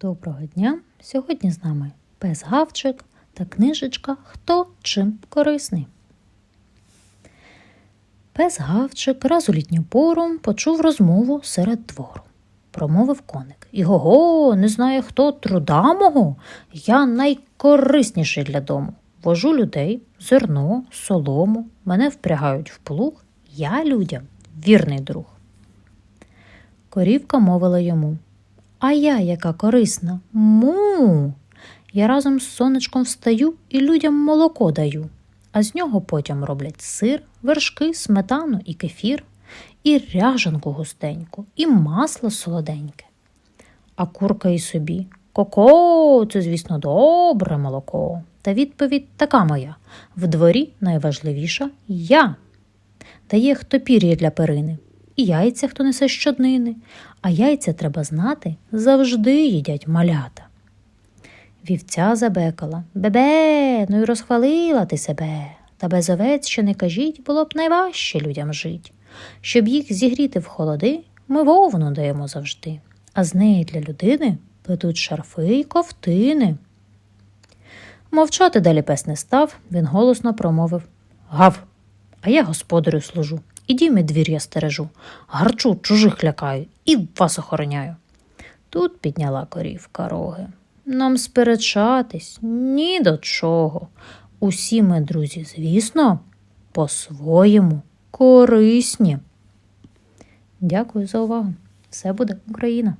Доброго дня! Сьогодні з нами пес Гавчик та книжечка Хто чим корисний. Пес Гавчик раз у літню пору почув розмову серед двору. Промовив коник. Іго-го, не знає хто труда мого. Я найкорисніший для дому. Вожу людей, зерно, солому, мене впрягають в плуг. Я людям вірний друг. Корівка мовила йому. А я яка корисна. Му. Я разом з сонечком встаю і людям молоко даю, а з нього потім роблять сир, вершки, сметану і кефір, і ряжанку густеньку, і масло солоденьке. А курка і собі Коко, це, звісно, добре молоко. Та відповідь така моя в дворі найважливіша я. Дає хто пір'я для перини, і яйця хто несе щоднини, а яйця треба знати завжди їдять малята. Вівця забекала Бебе, ну й розхвалила ти себе. Та без овець, що не кажіть, було б найважче людям жить. Щоб їх зігріти в холоди, ми вовну даємо завжди, а з неї для людини плетуть шарфи й ковтини. Мовчати далі пес не став, він голосно промовив Гав, а я господарю служу, і дім і двір я стережу, гарчу чужих лякаю і вас охороняю. Тут підняла корівка роги. Нам сперечатись ні до чого. Усі ми, друзі, звісно, по-своєму корисні. Дякую за увагу. Все буде Україна!